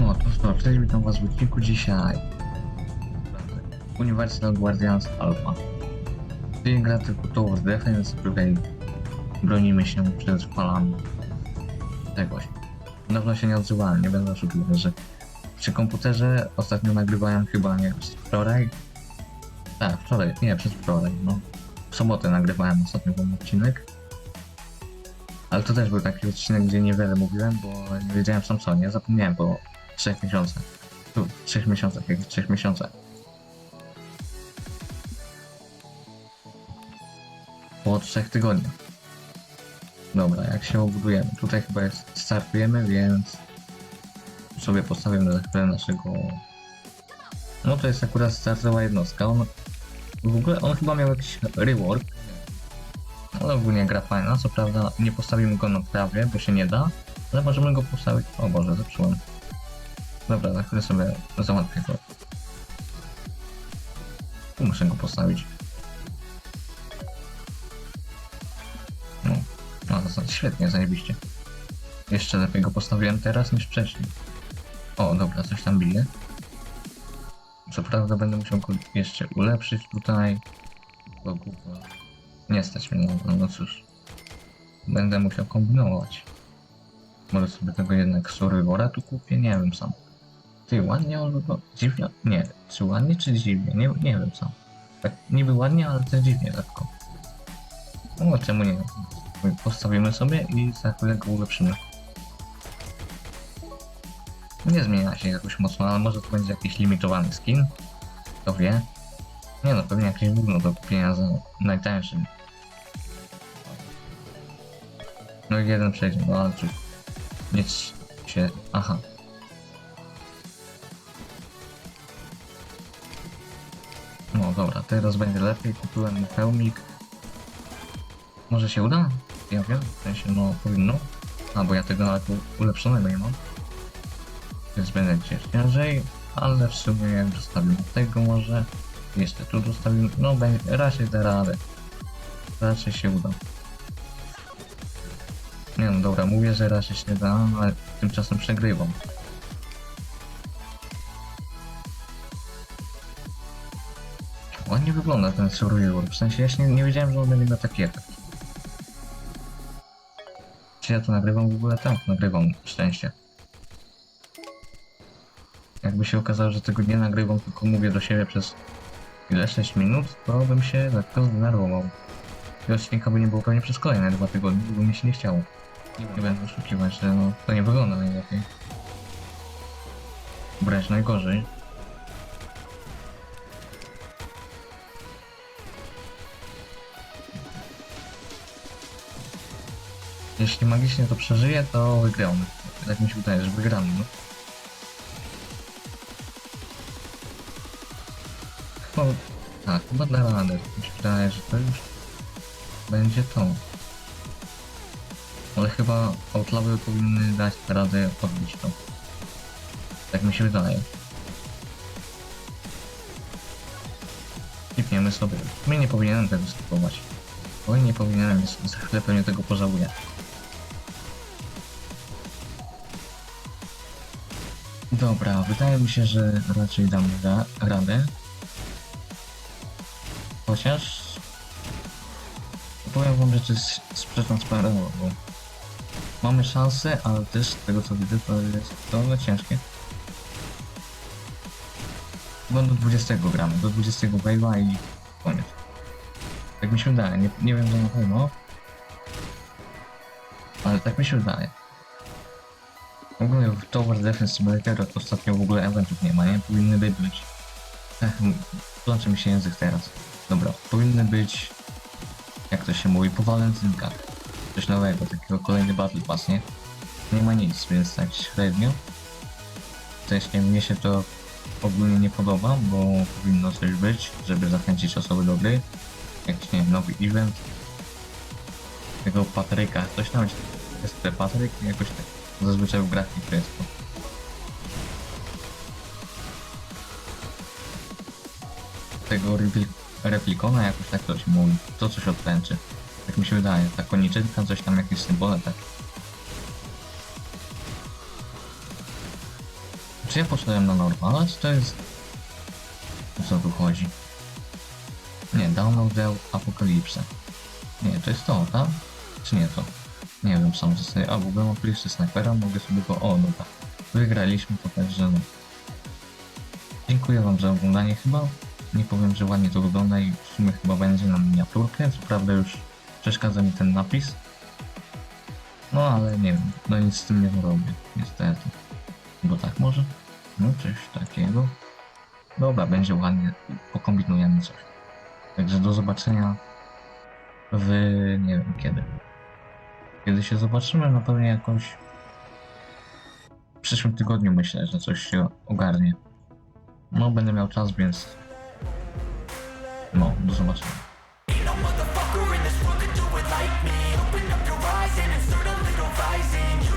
No to co, cześć, witam was w odcinku dzisiaj. Universal Guardians Alpha. Czyli gra tylko Tower Defense, której bronimy się przed falami czegoś. Dawno się nie odzywałem, nie będę oszukiwał, że przy komputerze ostatnio nagrywałem chyba, nie wczoraj. Tak, wczoraj, nie, przez wczoraj, no. W sobotę nagrywałem ostatnio ten odcinek. Ale to też był taki odcinek, gdzie niewiele mówiłem, bo nie wiedziałem sam co, nie zapomniałem po trzech miesiącach. Tu, trzech miesiącach, jak trzech miesiącach. Po trzech tygodniach. Dobra, jak się obudujemy? Tutaj chyba jest, startujemy, więc sobie postawimy za chwilę naszego... No to jest akurat startowa jednostka. On, w ogóle on chyba miał jakiś rework. Ale ogólnie gra fajna, co prawda nie postawimy go na prawie, bo się nie da, ale możemy go postawić... O Boże, zepsułem. Dobra, za chwilę sobie załatwię go. Tu muszę go postawić. No, no znaczy świetnie, zajebiście. Jeszcze lepiej go postawiłem teraz niż wcześniej. O, dobra, coś tam bije. Co prawda będę musiał go jeszcze ulepszyć tutaj. Bo gówno. Nie stać mnie na to, no cóż. Będę musiał kombinować. Może sobie tego jednak Survivora tu kupię? Nie wiem sam. Ty, ładnie wygląda. Dziwnie? Nie. Czy ładnie, czy dziwnie? Nie, nie wiem sam. Tak niby ładnie, ale też dziwnie lekko. No czemu nie? Postawimy sobie i za chwilę go ulepszymy. Nie zmienia się jakoś mocno, ale może to będzie jakiś limitowany skin. Kto wie? Nie no, pewnie jakieś gówno do kupienia za najtańszym. No i jeden przejdzie, no ale cóż. Nic się... Aha. Dobra, teraz będzie lepiej. Kupiłem mu hełmik. Może się uda? Ja wiem, w sensie no powinno. A bo ja tego nawet ulepszonego nie mam. Więc będę gdzieś ciężej, ale w sumie dostawimy tego może. Jeszcze tu dostawimy. No będzie, raczej da radę. Raczej się uda. Nie no dobra, mówię, że raczej się da, ale tymczasem przegrywam. Ładnie wygląda ten Survivor, w sensie ja się nie, nie wiedziałem, że on będzie miał taki efekt. Czy ja to nagrywam w ogóle? Tak, nagrywam, szczęście. Jakby się okazało, że tego nie nagrywam, tylko mówię do siebie przez ile 6 minut, to bym się lekko zdenerwował. I odcinka by nie było pewnie przez kolejne dwa tygodnie, bo mi się nie chciało. Nie będę oszukiwać, że no, to nie wygląda najlepiej. Brać najgorzej. Jeśli magicznie to przeżyje, to wygramy. Tak mi się wydaje, że wygramy. No. Tak, chyba da radę. Mi się wydaje, że to już będzie to. Ale chyba outlawy powinny dać radę odbić to. Tak mi się wydaje. Kipniemy sobie. My nie powinienem tego skipować. Oj, nie powinienem, więc za chwilę pewnie tego pożałuję. Dobra, wydaje mi się, że raczej damy ra radę. Chociaż... Powiem wam, że to jest sprzeczna sprawa, bo mamy szansę, ale też z tego co widzę, to jest to ciężkie. Bo do 20 gramy, do 20 wave'a i koniec. Tak mi się wydaje, nie, nie wiem, że na pewno. Ale tak mi się wydaje. Ogóle w Tower Defense Simulator ostatnio w ogóle eventów nie ma, nie? Powinny by być. Ech, plącze mi się język teraz. Dobra, powinny być, jak to się mówi, po walentynkach. Coś nowego, takiego kolejny Battle Pass, nie? Nie ma nic, więc tak średnio. W sensie mnie się to ogólnie nie podoba, bo powinno coś być, żeby zachęcić osoby do gry. Jakiś, nie wiem, nowy event. Tego Patryka, coś tam jest Patryk, jakoś tak. Zazwyczaj w grach to jest. Tego repli- replikona jakoś tak coś mówi. To coś odtęczy. Tak mi się wydaje. Ta koniczynka, coś tam, jakieś symbole tak. Czy ja poszedłem na normala, czy to jest... O co tu chodzi? Nie, download the Apokalipsę. Nie, to jest to, tak? Czy nie to? Nie wiem sam sobie. A, ogóle mam plisty snajpera, mogę sobie go... O, dobra. Wygraliśmy to także no. Dziękuję wam za oglądanie chyba. Nie powiem, że ładnie to wygląda i w sumie chyba będzie na miniaturkę. Co prawda już przeszkadza mi ten napis. No ale nie wiem, no nic z tym nie zrobię, niestety. Bo tak może? No coś takiego. Dobra, będzie ładnie, pokombinujemy coś. Także do zobaczenia w nie wiem kiedy. Kiedy się zobaczymy, no pewnie jakoś w przyszłym tygodniu myślę, że coś się ogarnie. No będę miał czas, więc no, do zobaczenia. Ain't